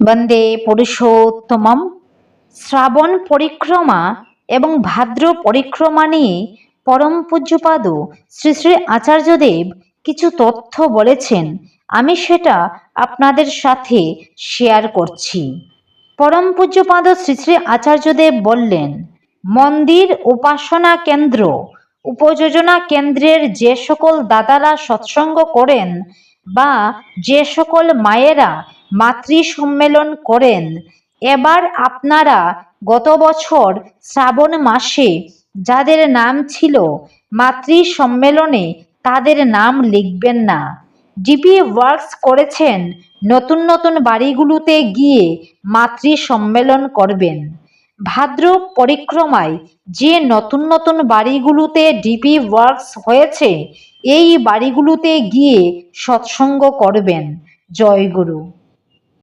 বন্দে পুরুষোত্তমম। শ্রাবণ পরিক্রমা এবং ভাদ্র পরিক্রমা নিয়ে পরম পূজ্যপাদ শ্রী শ্রী আচার্যদেব কিছু তথ্য বলেছেন। আমি সেটা আপনাদের সাথে শেয়ার করছি। পরম পূজ্যপাদ শ্রী শ্রী আচার্যদেব বললেন, মন্দির উপাসনা কেন্দ্র, উপযোজনা কেন্দ্রের যে সকল দাদারা সৎসঙ্গ করেন বা যে সকল মায়েরা মাতৃ সম্মেলন করেন। এবার আপনারা গত বছর শ্রাবণ মাসে যাদের নাম ছিল মাতৃ সম্মেলনে তাদের নাম লিখবেন না। ডিপি ওয়ার্কস করেছেন নতুন নতুন বাড়িগুলোতে গিয়ে মাতৃ সম্মেলন করবেন। ভাদ্র পরিক্রমায় যে নতুন নতুন বাড়িগুলোতে ডিপি ওয়ার্কস হয়েছে, এই বাড়িগুলোতে গিয়ে সৎসঙ্গ করবেন। জয়গুরু